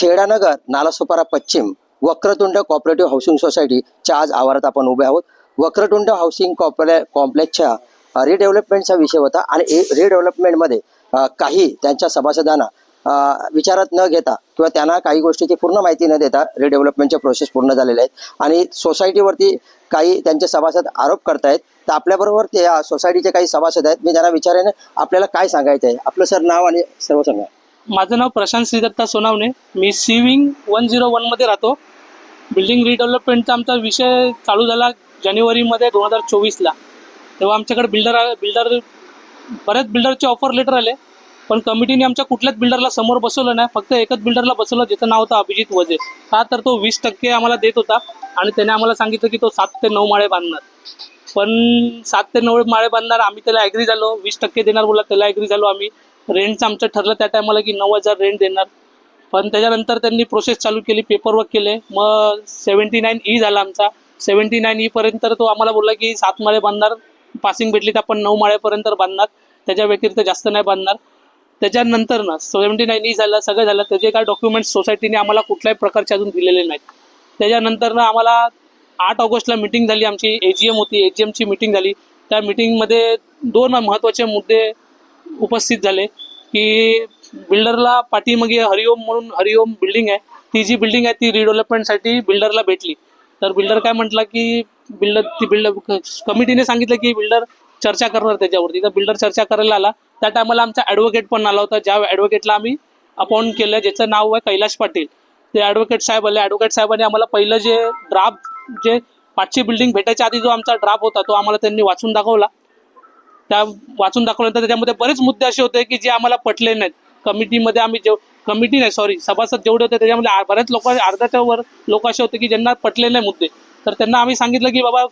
छेडानगर नालासोपारा पश्चिम Vakratunda cooperative housing सोसायटीच्या आज आवारात आपण उभे आहोत. वक्रतुंड हाऊसिंग कॉम्प्ले कॉम्प्लेक्सच्या रिडेव्हलपमेंटचा विषय होता आणि रिडेव्हलपमेंटमध्ये काही त्यांच्या सभासदांना विचारात न घेता किंवा त्यांना काही गोष्टीची पूर्ण माहिती न देता रिडेव्हलपमेंटच्या प्रोसेस पूर्ण झालेल्या आहेत. आणि सोसायटीवरती काही त्यांचे सभासद आरोप करतायत. तर आपल्याबरोबर ते सोसायटीचे काही सभासद आहेत. मी त्यांना विचारेन आपल्याला काय सांगायचं आहे आपलं सर नाव आणि सर्व सांगा माझं नाव प्रशांत श्रीदत्ता सोनावणे. मी सी विंग वन झिरो वनमध्ये राहतो. बिल्डिंग रिडेव्हलपमेंटचा आमचा विषय चालू झाला जानेवारीमध्ये दोन हजार चोवीसला. तेव्हा आमच्याकडे बिल्डर बिल्डर बऱ्याच बिल्डरचे ऑफर लेटर आले. पण कमिटीने आमच्या कुठल्याच बिल्डरला समोर बसवलं नाही. फक्त एकच बिल्डरला बसवलं ज्याचं नाव होतं अभिजित वजे. का तर तो वीस टक्के आम्हाला देत होता आणि त्याने आम्हाला सांगितलं की तो सात ते नऊ माळे बांधणार. पण सात ते नऊ माळे बांधणार आम्ही त्याला ॲग्री झालो. वीस टक्के देणार बोला त्याला ॲग्री झालो आम्ही. रेंटचं आमचं ठरलं त्या टायमाला की नऊ हजार रेंट देणार. पण त्याच्यानंतर त्यांनी प्रोसेस चालू केली पेपरवर्क केले. मग सेवन्टी नाईन ई झाला आमचा. सेवन्टी नाईन ईपर्यंत तो आम्हाला बोलला की सात माळे बांधणार पासिंग भेटली तर आपण नऊ माळ्यापर्यंत बांधणार त्याच्या व्यतिरिक्त जास्त नाही बांधणार. त्याच्यानंतर ना सेवन्टी नाईन ई झालं सगळं झालं त्याचे काय डॉक्युमेंट्स सोसायटीने आम्हाला कुठल्याही प्रकारचे अजून दिलेले नाहीत. त्याच्यानंतर ना आम्हाला आठ ऑगस्टला मिटिंग झाली आमची ए जी एम होती ए जी एमची मिटिंग झाली. त्या मिटिंगमध्ये दोन महत्त्वाचे मुद्दे उपस्थित झाले की बिल्डरला पाठीमागे हरिओम म्हणून हरिओम बिल्डिंग आहे. ती जी बिल्डिंग आहे ती रिडेव्हलपमेंटसाठी बिल्डरला भेटली. तर बिल्डर काय म्हटला की बिल्डर ती बिल्डर कमिटीने सांगितलं की बिल्डर चर्चा करणार त्याच्यावरती. तर बिल्डर चर्चा करायला आला. त्या टायमाला आमचा ॲडव्होकेट पण आला होता. ज्या ॲडव्होकेटला आम्ही अपॉइंट केलं ज्याचं नाव आहे कैलाश पाटील. ते ॲडव्होकेट साहेब आले. ॲडव्होकेट साहेबांनी आम्हाला पहिलं जे ड्राफ्ट जे पाचशे बिल्डिंग भेटायच्या आधी जो आमचा ड्राफ्ट होता तो आम्हाला त्यांनी वाचून दाखवला. त्या वाचून दाखवल्यानंतर त्याच्यामध्ये बरेच मुद्दे असे होते की जे आम्हाला पटले नाहीत. कमिटीमध्ये आम्ही जेव कमिटी नाही सॉरी सभासद जेवढे होते त्याच्यामध्ये बऱ्याच बरेच लोक अर्ध्याच्या वर लोक असे होते की ज्यांना पटले नाही मुद्दे. तर त्यांना आम्ही सांगितलं की बाबा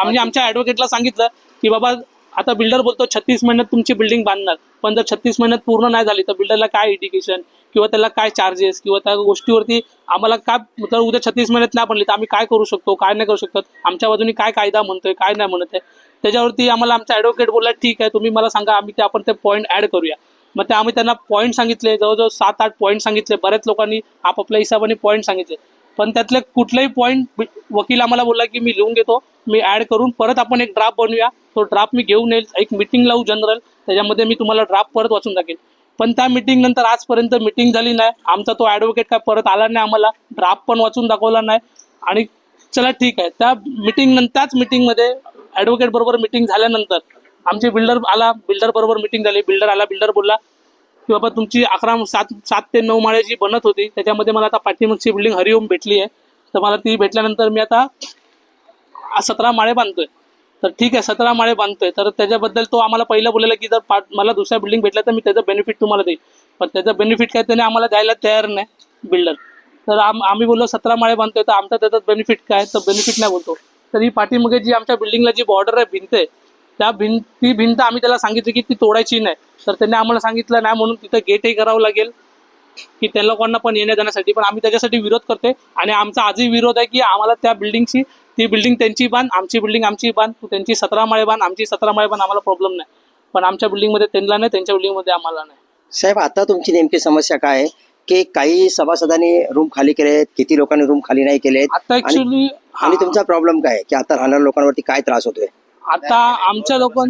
आम्ही आमच्या ॲडव्होकेटला सांगितलं की बाबा आता बिल्डर बोलतो छत्तीस महिन्यात तुमची बिल्डिंग बांधणार. पण जर छत्तीस महिन्यात पूर्ण नाही झाली तर बिल्डरला काय इंडिकेशन किंवा त्याला काय चार्जेस किंवा त्या गोष्टीवरती आम्हाला काय तर उद्या छत्तीस महिन्यात नाही बनली तर आम्ही काय करू शकतो काय नाही करू शकत? आमच्या बाजूने काय कायदा म्हणतोय काय नाही म्हणत आहे? त्याच्यावरती आम्हाला आमचा ॲडव्होकेट बोलला ठीक आहे तुम्ही मला सांगा आम्ही ते आपण ते पॉईंट ॲड करूया. मग ते आम्ही त्यांना पॉईंट सांगितले जवळजवळ सात आठ पॉईंट सांगितले बऱ्याच लोकांनी आपापल्या हिशोबाने पॉईंट सांगितले. पण त्यातले कुठलेही पॉईंट वकील आम्हाला बोलला की मी लिहून घेतो मी ॲड करून परत आपण एक ड्राफ्ट बनवूया. तो ड्राफ्ट मी घेऊन येईल एक मिटिंग लावू जनरल त्याच्यामध्ये मी तुम्हाला ड्राफ्ट परत वाचून टाकेन पण त्या मिटिंग नंतर आजपर्यंत मिटिंग झाली नाही. आमचा तो ॲडव्होकेट काय परत आला नाही आम्हाला ड्राफ्ट पण वाचून दाखवला नाही. आणि चला ठीक आहे. त्या मिटिंग नंतर त्याच मिटिंगमध्ये ॲडव्होकेट बरोबर मिटिंग झाल्यानंतर आमचे बिल्डर आला बिल्डर बरोबर मिटिंग झाली. बिल्डर आला बिल्डर बोलला की बाबा तुमची अकरा सात सात ते नऊ माळे जी बनत होती. त्याच्यामध्ये मला आता पाठीमागची बिल्डिंग हरिओम भेटली आहे. तर मला ती भेटल्यानंतर मी आता सतरा माळे बांधतोय. तर ठीक आहे सतरा माळे बांधतोय. तर त्याच्याबद्दल तो आम्हाला पहिलं बोललेला की जर पा मला दुसऱ्या बिल्डिंग भेटला तर मी त्याचं बेनिफिट तुम्हाला देईल पण त्याचं बेनिफिट काय त्याने आम्हाला द्यायला तयार नाही बिल्डर तर आम आम्ही बोललो सतरा माळे बांधतोय तर आमचा त्याचा बेनिफिट काय? तर बेनिफिट नाही बोलतो. तर ही पाठीमागे जी आमच्या बिल्डिंगला जी बॉर्डर आहे भिंत आहे त्या भिंत ती भिंत आम्ही त्याला सांगितली की ती तोडायची नाही. तर त्यांनी आम्हाला सांगितलं नाही म्हणून तिथं गेटही करावं लागेल की त्या लोकांना पण येण्या जाण्यासाठी. पण आम्ही त्याच्यासाठी विरोध करतोय आणि आमचा आजही विरोध आहे की आम्हाला त्या बिल्डिंगची ती बिल्डिंग त्यांची बांध आमची बिल्डिंग आमची बांध तू त्यांची सतरा माळे बांध आमची सतरा माळे बांध आम्हाला प्रॉब्लेम नाही. पण आमच्या बिल्डिंगमध्ये त्यांना नाही त्यांच्या बिल्डिंगमध्ये आम्हाला नाही. साहेब आता तुमची नेमकी समस्या काय आहे? की काही सभासदांनी रूम खाली केले आहेत किती लोकांनी रूम खाली नाही केले आता ऍक्च्युली आणि तुमचा प्रॉब्लेम काय आहे? की आता राहणाऱ्या लोकांवरती काय त्रास होतोय? आता आमच्या लोकां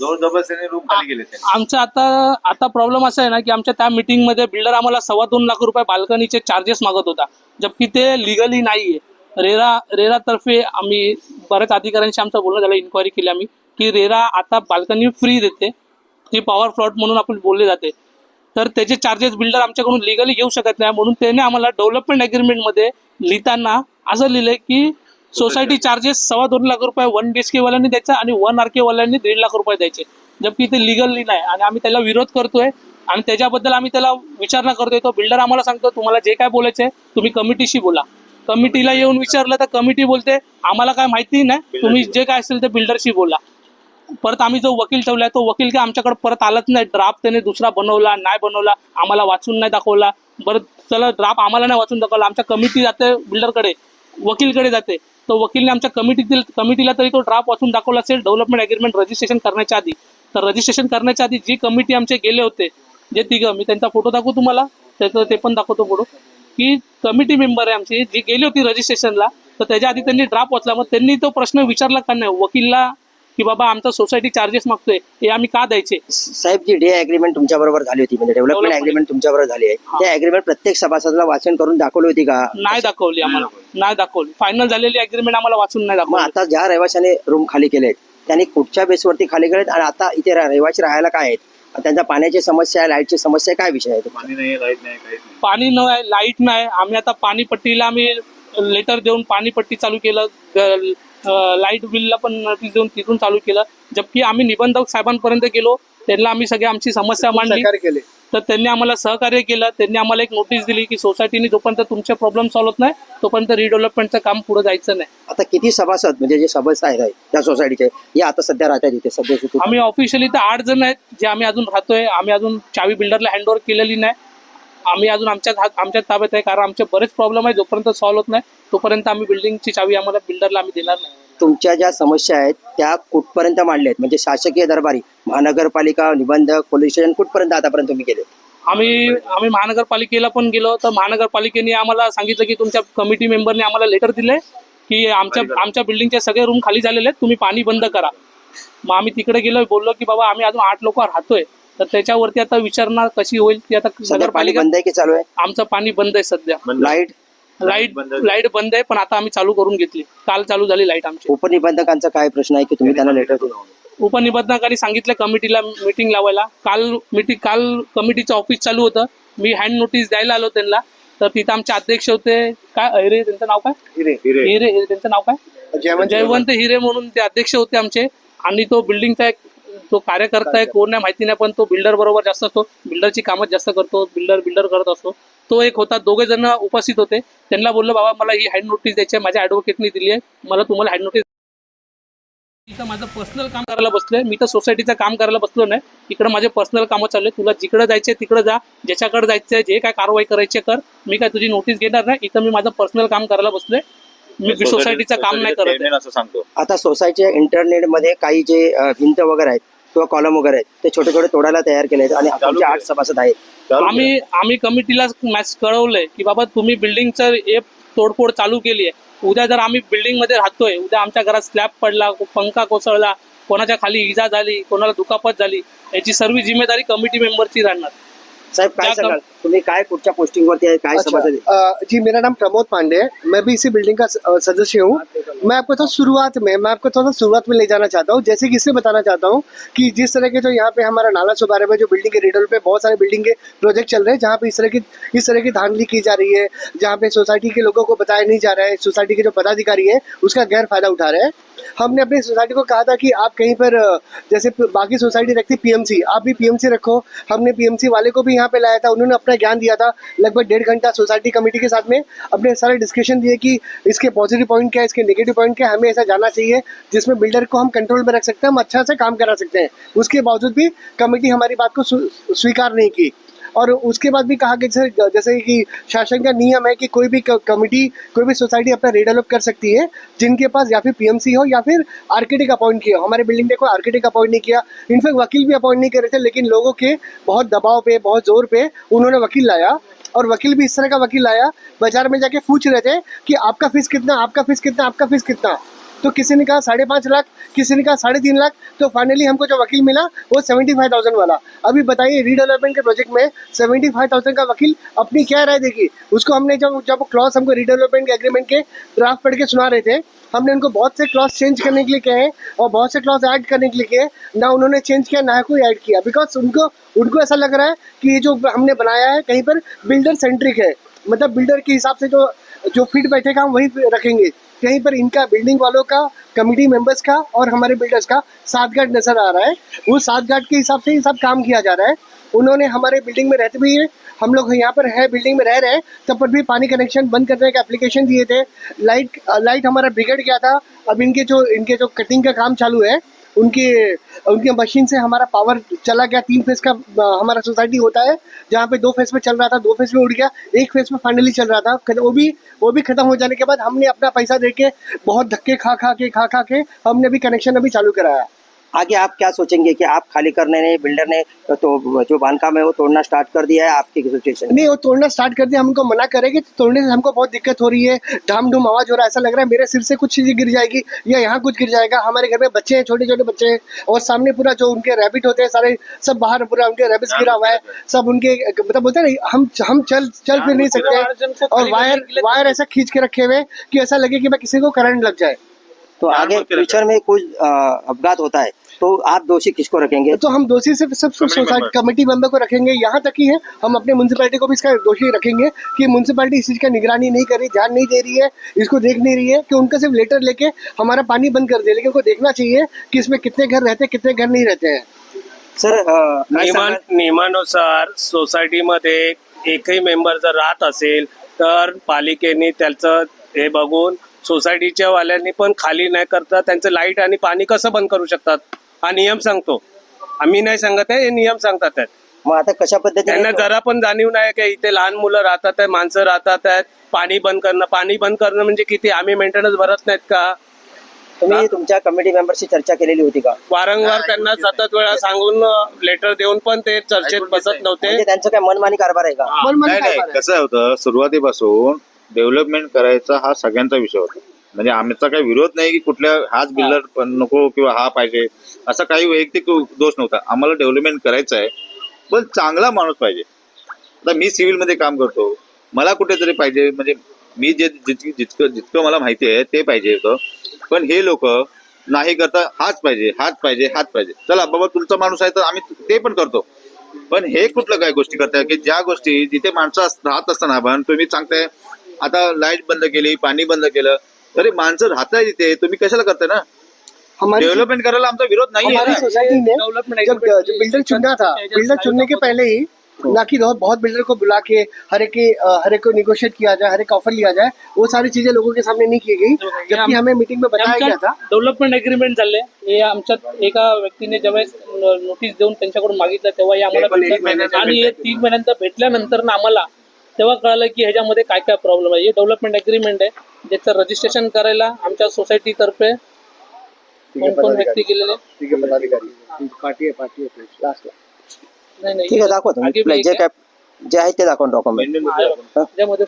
जोर जबरदस्तीने रूम खाली गेले त्यांनी. आमचं आता आता प्रॉब्लेम असा आहे ना की आमच्या त्या मीटिंगमध्ये बिल्डर आम्हाला सव्वा दोन लाख रुपये बाल्कनीचे चार्जेस मागत होता. जबकि ते लिगली नाही आहे रेरा रेरातर्फे आम्ही बऱ्याच अधिकाऱ्यांशी आमचं बोलणं झालं इन्क्वायरी केली आम्ही की रेरा आता बाल्कनी फ्री देते. ती पॉवर फ्लॉट म्हणून आपण बोलले जाते. तर त्याचे चार्जेस बिल्डर आमच्याकडून लिगली घेऊ शकत नाही म्हणून त्याने आम्हाला डेव्हलपमेंट अग्रीमेंटमध्ये लिहिताना असं लिहिलंय की सोसायटी. चार्जेस सव्वा दोन लाख रुपये वन बी एच के वाल्यांनी द्यायचा आणि वन आर के वाल्यांनी दीड लाख रुपये द्यायचे. जबकि ते लिगली नाही. आणि आम्ही त्याला विरोध करतोय. आणि त्याच्याबद्दल आम्ही त्याला विचारणा करतोय. तो बिल्डर आम्हाला सांगतो तुम्हाला जे काय बोलायचं आहे तुम्ही कमिटीशी बोला. कमिटीला येऊन विचारलं तर कमिटी बोलते. आम्हाला काय माहिती नाही. तुम्ही जे काय असेल ते बिल्डरशी बोला. परत आम्ही जो वकील ठेवलाय तो वकील काय आमच्याकडे परत आलाच नाही. ड्राफ्ट त्याने दुसरा बनवला नाही बनवला आम्हाला वाचून नाही दाखवला. बरं चला ड्राफ्ट आम्हाला नाही वाचून दाखवला. आमच्या कमिटी जाते बिल्डरकडे वकीलकडे जाते. तर वकीलने आमच्या कमिटीतील कमिटीला तरी तो ड्राफ्ट वाचून दाखवला असेल डेव्हलपमेंट अग्रीमेंट रजिस्ट्रेशन करण्याच्या आधी. तर रजिस्ट्रेशन करण्याच्या आधी जी कमिटी आमचे गेले होते जे तिघं मी त्यांचा फोटो दाखवू तुम्हाला त्याचं ते पण दाखवतो फोटो की कमिटी मेंबर आहे आमची जी गेली होती रजिस्ट्रेशनला तर त्याच्या आधी त्यांनी ड्राफ्ट वाचला मग त्यांनी तो प्रश्न विचारला का नाही? वकीलला की बाबा आमचा सोसायटी चार्जेस मागतोय हे आम्ही का द्यायचे? साहेब जी डे अग्रीमेंट तुमच्या बरोबर झाली होती म्हणजे डेव्हलपमेंट. अग्रीमेंट तुमच्या बरोबर झाली आहे हा. त्या अग्रीमेंट प्रत्येक सभासदाला वाचन करून दाखवली होती का? नाही दाखवली आम्हाला. नाही दाखवली. फायनल झालेली अग्रीमेंट आम्हाला वाचून नाही दाखवली. आता ज्या रहिवाशाने रूम खाली केलेत त्यांनी कुठच्या बेसवरती खाली केलेत आणि आता इथे रहिवाशी राहायला काय आहेत? त्यांच्या पाण्याची समस्या आहे लाईटची समस्या काय विषय आहे? पाणी नाही लाइट नाही काहीच नाही. पाणी न लाइट नाही. आम्ही आता पाणीपट्टीला आम्ही लेटर देऊन पाणीपट्टी चालू केलं. लाइट बिलला पण नोटीस देऊन तिथून चालू केलं. जबकी आम्ही निबंधक साहेबांपर्यंत गेलो त्यांना आम्ही सगळी आमची समस्या मांडली. तर त्यांनी आम्हाला सहकार्य केलं त्यांनी आम्हाला एक नोटीस दिली की सोसायटीने जोपर्यंत तुमचे प्रॉब्लेम सॉल्व्ह होत नाही तोपर्यंत रिडेव्हलपमेंटचं काम पुढे जायचं नाही. आता किती सभासद म्हणजे जे सभासद आहेत त्या सोसायटीचे हे आता सध्या राहतात इथे सध्या आम्ही ऑफिशियली तर आठ जण आहेत जे आम्ही अजून राहतोय. आम्ही अजून चावी बिल्डरला हँडओव्हर केलेली नाही. आम्ही अजून आमच्या आमच्या ताब्यात आहे कारण आमचे बरेच प्रॉब्लेम आहे जोपर्यंत सॉल्व्ह होत नाही तोपर्यंत आम्ही बिल्डिंगची चावी आम्हाला बिल्डरला आम्ही देणार नाही. तुमच्या ज्या समस्या आहेत त्या कुठपर्यंत मांडल्या आहेत? म्हणजे शासकीय दरबारी महानगरपालिका निबंधक पोलीस स्टेशन कुठपर्यंत आतापर्यंत तुम्ही गेले आम्ही आम्ही महानगरपालिकेला पण गेलो तर महानगरपालिकेने आम्हाला सांगितलं की तुमच्या कमिटी मेंबरने आम्हाला लेटर दिले की आमच्या आमच्या बिल्डिंगचे सगळे रूम खाली झालेले आहेत तुम्ही पाणी बंद करा. मग आम्ही तिकडे गेलो बोललो की बाबा आम्ही अजून आठ लोक राहतोय. तर त्याच्यावरती आता विचारणा कशी होईल ती आता नगरपालिका बंद आहे की चालू आहे? आमचं पाणी बंद आहे सध्या. लाइट? लाइट बंद. लाइट बंद आहे पण आता आम्ही चालू करून घेतली. काल चालू झाली लाइट आमची. उपनिबंधकांचा काय प्रश्न आहे की तुम्ही त्यांना लेटर उपनिबंधकांनी सांगितलं कमिटीला मीटिंग लावायला. काल मीटिंग काल कमिटीचं ऑफिस चालू होतं. मी हँड नोटीस द्यायला आलो त्यांना. तर तिथं आमचे अध्यक्ष होते. काय? अरे त्यांचं नाव काय? हिरे. हिरे. हिरे हिरे त्यांचं नाव काय? जयवंत जयवंत हिरे. म्हणून ते अध्यक्ष होते आमचे. आणि तो बिल्डिंगचा एक तो कार्यकर्ता आहे कोण नाही माहिती नाही पण तो बिल्डर बरोबर जास्त असतो. बिल्डरची कामं जास्त करतो बिल्डर बिल्डर करत असतो. तो एक होता दोघे जण उपस्थित होते. त्यांना बोललो बाबा मला ही हँड नोटीस द्यायची आहे माझ्या ॲडव्होकेटनी दिली आहे. मला तुम्हाला हँड नोटीस इथं माझं पर्सनल काम करायला बसलोय. मी तर सोसायटीचं काम करायला बसलो नाही. इकडे माझे पर्सनल कामं चालू आहे तुला जिकडे जायचंय तिकडे जा. ज्याच्याकडे जायचंय जे काय कारवाई करायची आहे कर. मी काय तुझी नोटीस घेणार नाही. इथं मी माझं पर्सनल काम करायला बसलोय. मी सोसायटीचं काम नाही करत आहे. असं सांगतो. आता सोसायटीच्या इंटरनेटमध्ये काही जे अ, भिंत वगैरे आहेत किंवा कॉलम वगैरे आहेत ते छोटे छोटे तोडायला तयार केले आहेत आणि आमचे आठ. सभासद आहेत. आम्ही आम्ही कमिटीला मॅच कळवलंय की बाबा तुम्ही बिल्डिंगचं हे तोडफोड चालू केली आहे. उद्या जर आम्ही बिल्डिंगमध्ये राहतोय उद्या आमच्या घरात स्लॅब पडला पंखा कोसळला कोणाच्या खाली इजा झाली कोणाला दुखापत झाली याची सर्व जिम्मेदारी कमिटी मेंबरची राहणार. साहेब काय सांगाल? तुम्ही काय कुठच्या पोस्टिंग वरती आहे? काय अच्छा, अ, जी मेरा नाम प्रमोद पांडे है। मैं भी इसी बिल्डिंग का स- अ, सदस्य हूँ। मैं आपको थोड़ा शुरुआत में मैं आपको थोड़ा शुरुआत में ले जाना चाहता हूँ। जैसे कि इसलिए बताना चाहता हूँ कि जिस तरह के जो यहाँ पे हमारा नाला सुबारे में जो बिल्डिंग के रिडल पे बहुत सारे बिल्डिंग के प्रोजेक्ट चल रहे हैं जहाँ पे इस तरह की इस तरह की धांधली की जा रही है जहाँ पे सोसाइटी के लोगों को बताया नहीं जा रहा है सोसाइटी के जो पदाधिकारी है उसका गैर फ़ायदा उठा रहे हैं। हमने अपनी सोसाइटी को कहा था कि आप कहीं पर जैसे बाकी सोसाइटी रखती पीएमसी, आप भी पीएमसी रखो। हमने पीएमसी वाले को भी यहाँ पे लाया था, उन्होंने अपना ज्ञान दिया था लगभग डेढ़ घंटा सोसाइटी कमेटी के साथ में। अपने सारे डिस्कशन दिए कि इसके पॉजिटिव पॉइंट क्या है, इसके नेगेटिव पॉइंट क्या है, हमें ऐसा जाना चाहिए, जिसमें बिल्डर को हम कंट्रोल में रख सकते हैं, हम अच्छा से काम करा सकते हैं। उसके बावजूद भी कमेटी हमारी बात को स्वीकार नहीं की। और उसके बाद भी कहा कि जैसे जैसे कि शासन का नियम है कि कोई भी कमेटी, कोई भी सोसाइटी अपना रिडेवलप कर सकती है, जिनके पास या फिर पीएमसी हो या फिर आर्किटेक्ट अपॉइंट किया हमारे बिल्डिंग ने कोई आर्किटेक्ट अपॉइंट नहीं किया इनफैक्ट वकील भी अपॉइंट नहीं कर रहे थे, लेकिन लोगों के बहुत दबाव पे, बहुत ज़ोर पे उन्होंने वकील लाया। और वकील भी इस तरह का वकील लाया, बाज़ार में जाके पूछ रहे थे कि आपका फ़ीस कितना, आपका फ़ीस कितना, आपका फ़ीस कितना। तो किसी ने कहा साढ़े पाँच लाख, किसी ने कहा साढ़े तीन लाख तो फाइनली हमको जो वकील मिला, वो सेवेंटी फाइव थाउज़ेंड वाला। अभी बताइए रीडेवलपमेंट के प्रोजेक्ट में सेवेंटी फाइव थाउज़ेंड का वकील अपनी क्या राय देगी? उसको हमने जब जब क्लॉज हमको रीडेवलपमेंट के एग्रीमेंट के ड्राफ्ट पढ़ के सुना रहे थे, हमने उनको बहुत से क्लॉज चेंज करने के लिए कहे हैं और बहुत से क्लॉज ऐड करने के लिए कहे ना उन्होंने चेंज किया, ना कोई ऐड किया। बिकॉज़ उनको उनको ऐसा लग रहा है कि ये जो हमने बनाया है कहीं पर बिल्डर सेंट्रिक है। मतलब बिल्डर के हिसाब से जो जो फिट बैठेगा हम वही रखेंगे। कहीं पर इनका बिल्डिंग वालों का कमिटी मेंबर्स का और हमारे बिल्डर्स का सात घाट नज़र आ रहा है। वो सात घाट के हिसाब से ही सब काम किया जा रहा है। उन्होंने हमारे बिल्डिंग में रहते हुए हम लोग यहाँ पर है बिल्डिंग में रह रहे हैं, तब पर भी पानी कनेक्शन बंद करने का एप्लीकेशन दिए थे। लाइट लाइट हमारा बिगड़ गया था। अब इनके जो इनके जो कटिंग का काम चालू है उनके उनके मशीन से हमारा पावर चला गया। तीन फ़ेज़ का हमारा सोसाइटी होता है, जहाँ पे दो फ़ेज़ में चल रहा था, दो फ़ेज़ में उड़ गया, एक फ़ेज़ में फाइनली चल रहा था। वो भी वो भी खत्म हो जाने के बाद हमने अपना पैसा दे के बहुत धक्के खा खा के, खा खा के हमने अभी कनेक्शन अभी चालू कराया। आगे आप क्या सोचेंगे कि आप खाली करने ने बिल्डर ने तो जो बांधकाम है वो तोड़ना स्टार्ट कर दिया है आपकी सिचुएशन नहीं वो तोड़ना स्टार्ट कर दिया हमको मना करेंगे तो तोड़ने से हमको बहुत दिक्कत हो रही है। ढाम ढूम आवाज़ हो रहा है ऐसा लग रहा है मेरे सिर से कुछ चीज़ें गिर जाएगी या यहाँ कुछ गिर जाएगा। हमारे घर में बच्चे हैं छोटे छोटे बच्चे हैं और सामने पूरा जो उनके रैबिट होते हैं सारे सब बाहर पूरा उनके रैबिट्स गिरा हुआ है। सब उनके मतलब बोलते हैं ना हम हम चल चल फिर नहीं सकते। और वायर वायर ऐसा खींच के रखे हुए हैं कि ऐसा लगे कि मैं किसी को करंट लग जाए। तो आगे फ्यूचर में कुछ अपघात होता है। तो आप दोषी किसको रखेंगे? तो हम दोषी सिर्फ़ सब सोसाइटी कमेटी मेंबर को रखेंगे। यहाँ तक ही है हम अपने म्यूनसिपैलिटी को भी इसका दोषी रखेंगे कि म्यूनसिपैलिटी इस चीज़ का निगरानी नहीं कर रही ध्यान नहीं दे रही है इसको देख नहीं रही है कि उनका सिर्फ़ लेटर लेके हमारा पानी बंद कर दे लेकिन उनको देखना चाहिए कि इसमें कितने घर रहते हैं कितने घर नहीं रहते हैं। सर अ, काय नियमान सांगाल? नियमानुसार सोसायटीमध्ये एकही मेंबर जर राहत असेल तर पालिकेने त्याचं हे बघून सोसायटीच्या वाल्यांनी पण खाली नाही करता त्यांचं लाईट आणि पाणी कसं बंद करू शकतात? हा नियम सांगतो. आम्ही नाही सांगत आहे हे नियम सांगतात आहेत. मग आता कशा त्यांना पद्धतीने जरा पण जाणीव नाही की इथे लहान मुलं राहतात आहे माणसं राहतात आहेत पाणी बंद करणं पाणी बंद करणं म्हणजे किती? आम्ही मेंटेनन्स भरत नाहीत का? तुम्ही तुमच्या कमिटी मेंबरशी चर्चा केलेली होती का? वारंवार त्यांना सतत वेळा सांगून लेटर देऊन पण ते चर्चेत बसत नव्हते. म्हणजे त्यांचं काय मनमानी कारभार आहे का? नाही नाही. कसं होतं सुरुवातीपासून डेव्हलपमेंट करायचा हा सगळ्यांचा विषय होता. म्हणजे आमचा काही विरोध नाही की कुठल्या हाच बिल्डर पण नको किंवा हा पाहिजे. असा काही वैयक्तिक दोष नव्हता. आम्हाला डेव्हलपमेंट करायचं आहे. पण चांगला माणूस पाहिजे. आता मी सिव्हिलमध्ये काम करतो. मला कुठेतरी पाहिजे. म्हणजे मी जे जितकी जितकं जितकं मला माहिती आहे ते पाहिजे होतं. पण हे लोक नाही करता हाच पाहिजे हाच पाहिजे हाच पाहिजे. चला बाबा तुमचा माणूस आहे तर आम्ही ते पण करतो. पण हे कुठलं काय गोष्टी करताय की ज्या गोष्टी जिथे माणसं राहत असताना आपण तुम्ही सांगताय आता लाइट बंद केली पाणी बंद केलं तरी माणसं राहताय तिथे तुम्ही कशाला करताय ना? हमारी डेव्हलपमेंट करायला आमचा विरोध नाही हमारी आहे सोसाइटी ने जब जब बिल्डर चुनना था बिल्डर चुनने के पहले ही ना कि बहुत बहुत बिल्डर को बुला के हर एक की अ, हर एक को निगोशिएट किया जाए हर एक ऑफ़र लिया जाए वो सारी चीज़ें लोगों के सामने नहीं की गई। जबकि हमें मीटिंग में बताया गया था। डेव्हलपमेंट अग्रीमेंट झाले. हे आमच्यात एका व्यक्तीने जेव्हा नोटीस देऊन त्यांच्याकडून मागितलं तेव्हा हे आम्हाला ते पण एक भेटलं. महिन्याचं आणि हे भेटलं. तीन महिन्यानंतर भेटल्यानंतर ना आम्हाला तेव्हा कळालं की ह्याच्यामध्ये काय काय प्रॉब्लेम आहे. हे डेव्हलपमेंट अग्रीमेंट आहे. ज्याचं रजिस्ट्रेशन करायला आमच्या सोसायटीतर्फे कोण कोण व्यक्ती गेलेले? ठीक है पदाधिकारी. पार्टी है पार्टी है लास्ट नाही ठीक आहे आगे जे काय जे आहे ते दाखवा डॉक्युमेंट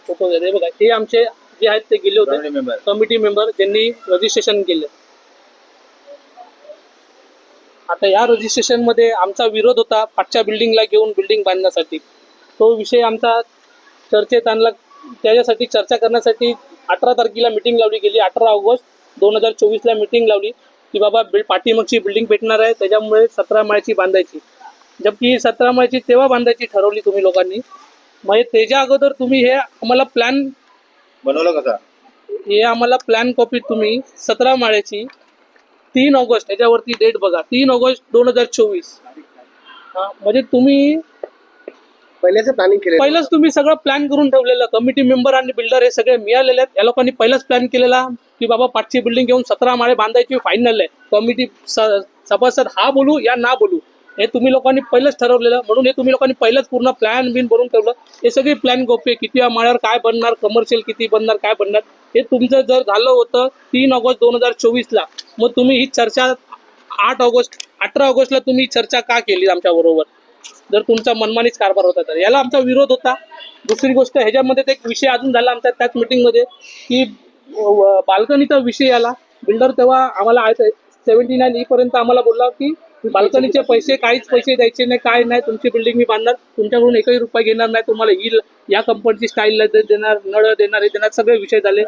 फोटो वगैरे बघा. हे आमचे जे आहेत ते गेले होते. कमिटी मेंबर ज्यांनी रजिस्ट्रेशन केलं. आता या रजिस्ट्रेशनमध्ये आमचा विरोध होता पाठच्या बिल्डिंगला घेऊन बिल्डिंग बांधण्यासाठी. तो विषय आमचा चर्चेत आणला. त्याच्यासाठी चर्चा करण्यासाठी अठरा तारखेला मिटिंग लावली गेली. अठरा ऑगस्ट दोन हजार चोवीसला मिटिंग लावली की बाबा बिल पाठीमागची बिल्डिंग भेटणार आहे. त्याच्यामुळे सतरा माळ्याची बांधायची. जबकि सतरा माळ्याची तेव्हा बांधायची ठरवली तुम्ही लोकांनी. मग त्याच्या अगोदर तुम्ही हे आम्हाला प्लॅन बनवलं कसा हे आम्हाला प्लॅन कॉपी तुम्ही सतरा माळ्याची तीन ऑगस्ट याच्यावरती डेट बघा. तीन ऑगस्ट दोन हजार चोवीस. म्हणजे तुम्ही पहिल्याच प्लॅनिंग केलं पहिलंच तुम्ही सगळं प्लॅन करून ठेवलेलं. कमिटी मेंबर आणि बिल्डर हे सगळे मिळालेले आहेत. या लोकांनी पहिलाच प्लॅन केलेला. की बाबा पाठची बिल्डिंग घेऊन सतरा माळे बांधायची फायनल आहे. कमिटी सभासद हा बोलू या ना बोलू. हे तुम्ही लोकांनी पहिलंच ठरवलेलं. म्हणून हे तुम्ही लोकांनी पहिलंच पूर्ण प्लॅन बिन बनवून ठेवलं. हे सगळी प्लॅन गोपे किती माळ्यावर काय बनणार कमर्शियल किती बनणार काय बनणार? हे तुमचं जर झालं होतं तीन ऑगस्ट दोन हजार चोवीसला मग तुम्ही ही चर्चा आठ ऑगस्ट अठरा ऑगस्टला तुम्ही चर्चा का केली आमच्या बरोबर? जर तुमचा मनमानीच कारभार होता तर. याला आमचा विरोध होता. दुसरी गोष्ट ह्याच्यामध्ये एक विषय अजून झाला आमच्या त्याच मीटिंगमध्ये की बाल्कनीचा विषय आला. बिल्डर तेव्हा आम्हाला सेव्हन्टी नाईन ई पर्यंत आम्हाला बोलला की बाल्कनीचे पैसे काहीच पैसे द्यायचे नाही काय नाही तुमची बिल्डिंग मी बांधणार. तुमच्याकडून एकही रुपये घेणार नाही तुम्हाला e ही या कंपनीची स्टाईल देणार नळ देणार हे देणार सगळे विषय झाले.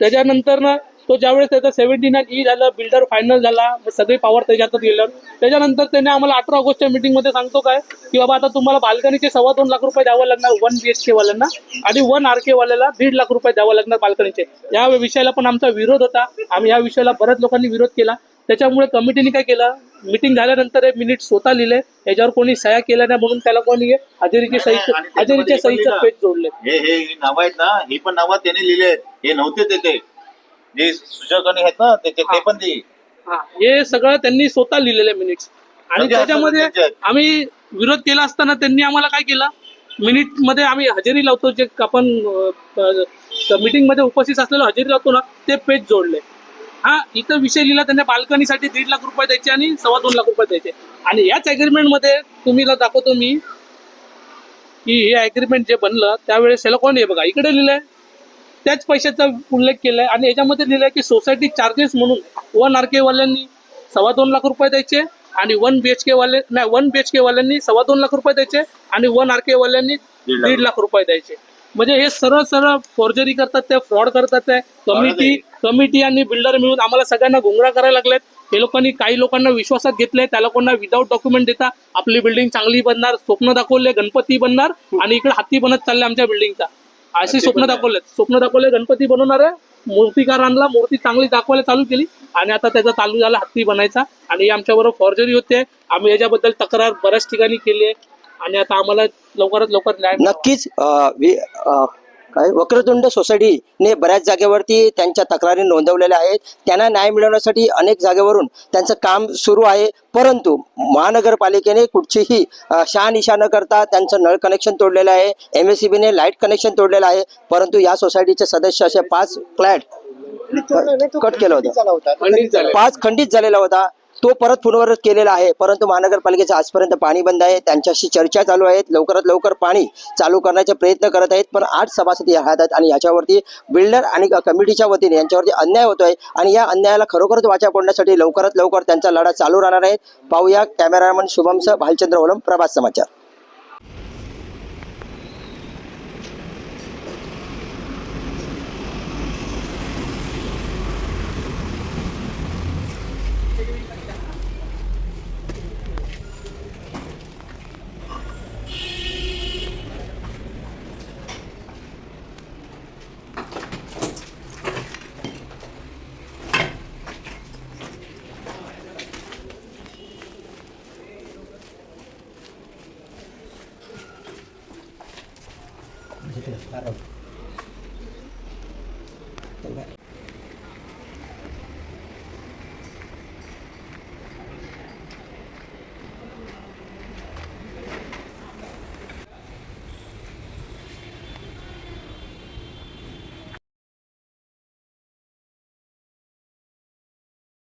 त्याच्यानंतर ना तो ज्यावेळेस त्याचा सेव्हन्टी नाईन ई झालं बिल्डर फायनल झाला सगळी पॉवर त्याच्यातच गेलं त्याच्यानंतर त्याने आम्हाला अठरा ऑगस्टच्या मीटिंगमध्ये सांगतो काय की बाबा आता तुम्हाला बाल्कनीचे सव्वा दोन लाख रुपये द्यावं लागणार वन बी एच के वाल्यांना आणि वन आर के वाल्याला दीड लाख रुपये द्यावं लागणार बाल्कनीचे. या विषयाला पण आमचा विरोध होता. आम्ही या विषयाला बऱ्याच लोकांनी विरोध केला. त्याच्यामुळे कमिटीने काय केलं मिटिंग झाल्यानंतर हे मिनिट स्वतः लिहिले. याच्यावर कोणी सह्या केल्या नाही म्हणून त्याला कोणी हजेरीचे सही आणि त्याच्यामध्ये हजेरीचे सहीचं. पेज जोडले. हे हे नाव आहेत ना ही पण नावं त्याने लिहिले हे नव्हते ते. जे सूचकांनी आहेत ना त्याचे ते पण ते हा, हे सगळं त्यांनी स्वतः लिहिलेले मिनिट्स आणि म्हणजे असं त्याच्यामध्ये त्यांचे- आम्ही विरोध केला असताना त्यांनी आम्हाला काय केलं? मिनिटमध्ये आम्ही हजेरी लावतो जे आपण मीटिंगमध्ये उपस्थित असलेलं हजेरी लावतो ना ते पेज जोडले. हा इथं विषय लिहिला त्यांना बाल्कनीसाठी दीड लाख रुपये द्यायचे आणि सव्वा दोन लाख रुपये द्यायचे. आणि याच अग्रीमेंटमध्ये तुम्हीला दाखवतो मी की हे अग्रीमेंट जे बनलं त्यावेळेस याला कोण आहे बघा इकडे लिहिलंय. त्याच पैशाचा उल्लेख केलाय आणि याच्यामध्ये लिहिलंय की सोसायटी चार्जेस म्हणून वन आर के वाल्यांनी सव्वा दोन लाख रुपये द्यायचे आणि वन बी एच के वाले नाही वन बी एच के वाल्यांनी सव्वा दोन लाख रुपये द्यायचे आणि वन आर के वाल्यांनी दीड लाख दीड लाख रुपये द्यायचे. म्हणजे हे सरळ सरळ फॉर्जरी करतात ते फ्रॉड करतात ते कमिटी कमिटी आणि बिल्डर मिळून आम्हाला सगळ्यांना गुंगरा करायला लागलेत. हे लोकांनी काही लोकांना विश्वासात घेतले त्या लोकांना विदाऊट डॉक्युमेंट देता. आपली बिल्डिंग चांगली बनणार स्वप्न दाखवले गणपती बनणार आणि इकडे हत्ती बनत चालले आमच्या बिल्डिंगचा अशी स्वप्न दाखवलेत. स्वप्न दाखवले गणपती बनवणार आहे. मूर्तिकार आणला मूर्ती चांगली दाखवायला चालू केली आणि आता त्याचा चालू झाला हत्ती बनायचा. आणि आमच्याबरोबर फॉर्जरी होते. आम्ही याच्याबद्दल तक्रार बऱ्याच ठिकाणी केली आहे. आणि आता आम्हाला लवकरात लवकर न्याय. नक्कीच काय वक्रतुंड सोसायटीने बऱ्याच जागेवरती त्यांच्या तक्रारी नोंदवलेल्या आहेत. त्यांना न्याय मिळवण्यासाठी अनेक जागेवरून त्यांचं काम सुरू आहे. परंतु महानगरपालिकेने कुठचीही शहानिशा न करता त्यांचं नळ कनेक्शन तोडलेलं आहे. एम एस सी बीने लाइट कनेक्शन तोडलेलं आहे. परंतु या सोसायटीचे सदस्य असे पाच फ्लॅट कट केलं होतं. पाच खंडित झालेला होता. तो परत पुनर्वत केलेला आहे. परंतु महानगरपालिकेचं आजपर्यंत पाणी बंद आहे. त्यांच्याशी चर्चा चालू आहेत. लवकरात लवकर पाणी चालू करण्याचे प्रयत्न करत आहेत. पण आठ सभासद या आहेत आणि याच्यावरती बिल्डर आणि कमिटीच्या वतीने यांच्यावरती अन्याय होतोय आणि या अन्यायाला खरोखरच वाचा पडण्यासाठी लवकरात लवकर त्यांचा लढा चालू राहणार आहे. पाहूया कॅमेरामन शुभमसह भालचंद्र ओलम प्रभात समाचार.